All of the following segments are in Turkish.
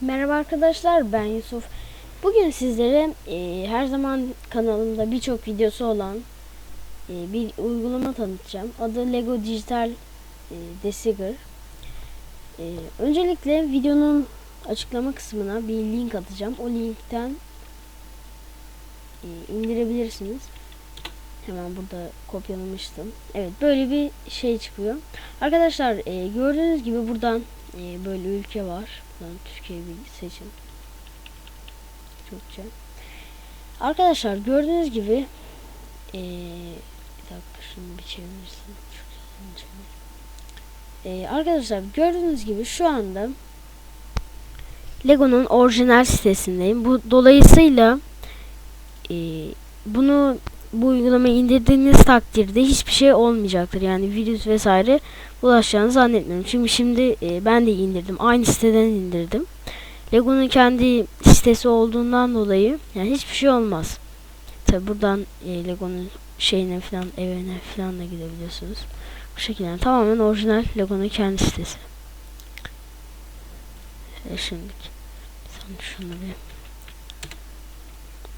Merhaba arkadaşlar ben Yusuf. Bugün sizlere e, her zaman kanalımda birçok videosu olan e, bir uygulama tanıtacağım. Adı Lego Digital e, Desiger. E, öncelikle videonun açıklama kısmına bir link atacağım. O linkten e, indirebilirsiniz. Hemen burada kopyalamıştım. Evet böyle bir şey çıkıyor. Arkadaşlar e, gördüğünüz gibi buradan e, böyle ülke var. Buradan Türkiye bir seçin. Türkçe. Arkadaşlar gördüğünüz gibi e, bir dakika şunu bir çevirirsin. Şuradan çevir. E, arkadaşlar gördüğünüz gibi şu anda Lego'nun orijinal sitesindeyim. Bu dolayısıyla e, bunu bu uygulamayı indirdiğiniz takdirde hiçbir şey olmayacaktır. Yani virüs vesaire ulaşacağını zannetmiyorum. Çünkü şimdi e, ben de indirdim. Aynı siteden indirdim. Lego'nun kendi sitesi olduğundan dolayı yani hiçbir şey olmaz. Tabi buradan e, Lego'nun şeyine falan evine falan da gidebiliyorsunuz. Bu şekilde yani tamamen orijinal Lego'nun kendi sitesi. E, şimdilik. Sen şunu bir.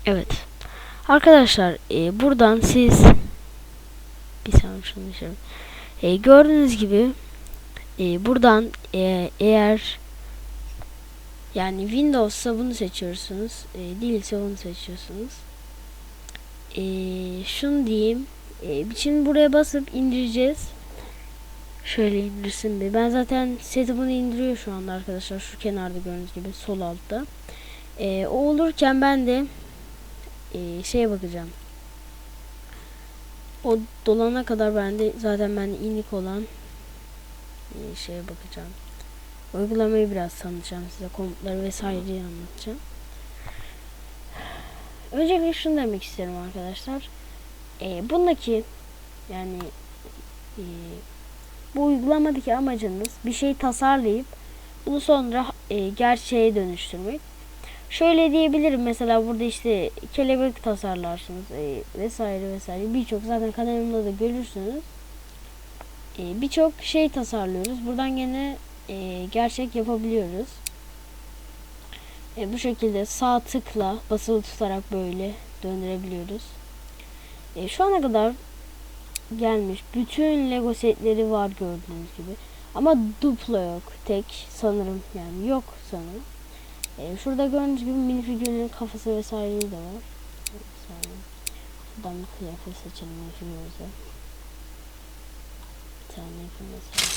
Evet. Arkadaşlar e, buradan siz bir saniye şunu şöyle. E, gördüğünüz gibi e, buradan e, eğer yani Windows'sa bunu seçiyorsunuz. E, değilse bunu seçiyorsunuz. E, şunu diyeyim. E, şimdi buraya basıp indireceğiz. Şöyle indirsin bir. Ben zaten seti bunu indiriyor şu anda arkadaşlar. Şu kenarda gördüğünüz gibi sol altta. E, o olurken ben de e, şeye bakacağım. O dolana kadar ben de zaten ben inik olan e, şeye bakacağım. Uygulamayı biraz tanıtacağım size. Komutları vesaireyi anlatacağım. Öncelikle şunu demek isterim arkadaşlar. E, bundaki yani e, bu uygulamadaki amacınız bir şey tasarlayıp bunu sonra e, gerçeğe dönüştürmek. Şöyle diyebilirim mesela burada işte kelebek tasarlarsınız e, vesaire vesaire birçok zaten kanalımda da görürsünüz. E, birçok şey tasarlıyoruz. Buradan gene e, gerçek yapabiliyoruz. E, bu şekilde sağ tıkla basılı tutarak böyle döndürebiliyoruz. E, şu ana kadar gelmiş bütün Lego setleri var gördüğünüz gibi. Ama duplo yok. Tek sanırım yani yok sanırım. Ee, şurada gördüğünüz gibi minifigürlerin kafası vesaireyi de var. Buradan bir kıyafet seçelim minifigürümüze. Bir tane yapayım mesela.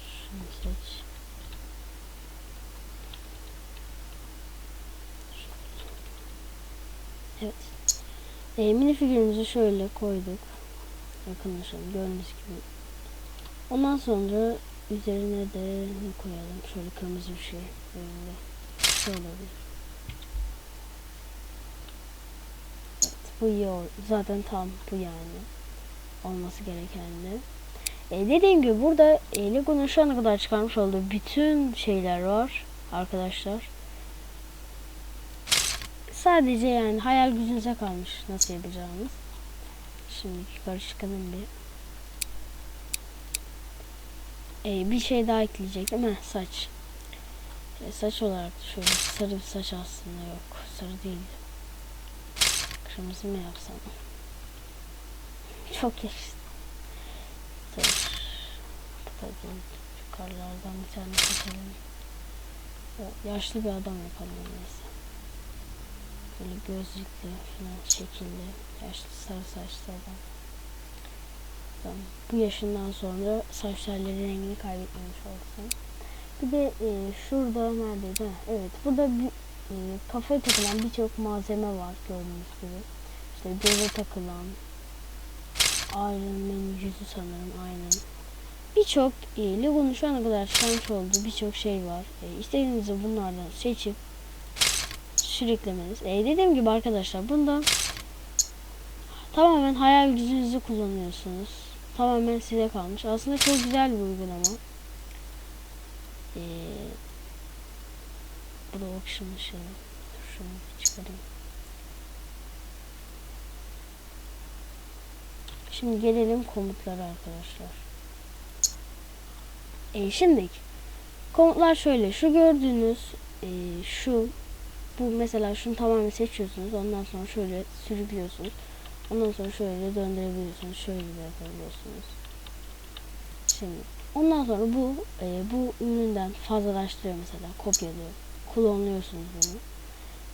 Şunu seç. Evet. Ee, minifigürümüzü şöyle koyduk. Yakınlaşalım gördüğünüz gibi. Ondan sonra Üzerine de ne koyalım? Şöyle kırmızı bir şey. Böyle. Şöyle bir. Evet, bu iyi Zaten tam bu yani. Olması gereken de. E, dediğim gibi burada e, Lego'nun şu ana kadar çıkarmış olduğu bütün şeyler var arkadaşlar. Sadece yani hayal gücünüze kalmış nasıl yapacağınız. Şimdi yukarı çıkalım bir. Ee, bir şey daha ekleyecektim. Heh, saç. Ee, saç olarak şöyle sarı bir saç aslında yok. Sarı değil. Kırmızı mı yapsam? Çok yakıştı. Kapatalım. Yukarılardan bir tane seçelim. O, yaşlı bir adam yapalım neyse. Böyle gözlüklü falan şekilli. Yaşlı sarı saçlı adam. Bu yaşından sonra saç telleri rengini kaybetmemiş olsun. Bir de e, şurada neredeydi? Evet. Burada bir e, kafaya takılan birçok malzeme var gördüğünüz gibi. İşte göze takılan Iron Man yüzü sanırım aynen. Birçok e, Lego'nun şu ana kadar çıkarmış olduğu birçok şey var. E, istediğinizi bunlardan seçip sürüklemeniz. E, dediğim gibi arkadaşlar bunda tamamen hayal gücünüzü kullanıyorsunuz. Tamamen size kalmış. Aslında çok güzel bir uygulama. Ee, bu da option şey. Şunu çıkarayım. Şimdi gelelim komutlara arkadaşlar. Ee, şimdi Komutlar şöyle. Şu gördüğünüz e, şu bu mesela şunu tamamen seçiyorsunuz. Ondan sonra şöyle sürüklüyorsunuz. Ondan sonra şöyle döndürebiliyorsunuz. Şöyle de yapabiliyorsunuz. Şimdi ondan sonra bu e, bu üründen fazlalaştırıyor mesela kopyalıyor. Klonluyorsunuz bunu.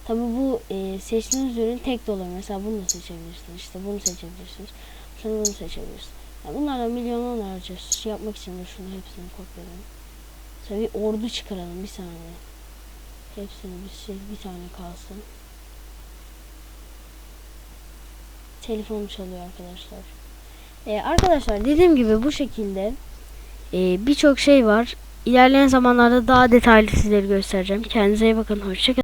Tabi bu e, seçtiğiniz ürün tek de olur. Mesela bunu da seçebilirsiniz. İşte bunu seçebilirsiniz. Şunu bunu seçebilirsiniz. Yani bunlardan milyonlarca şey yapmak için de şunu hepsini kopyalayalım. Mesela bir ordu çıkaralım bir saniye. Hepsini bir şey bir tane kalsın. Telefonum çalıyor arkadaşlar. Ee, arkadaşlar dediğim gibi bu şekilde e, birçok şey var. İlerleyen zamanlarda daha detaylı sizleri göstereceğim. Kendinize iyi bakın. Hoşçakalın.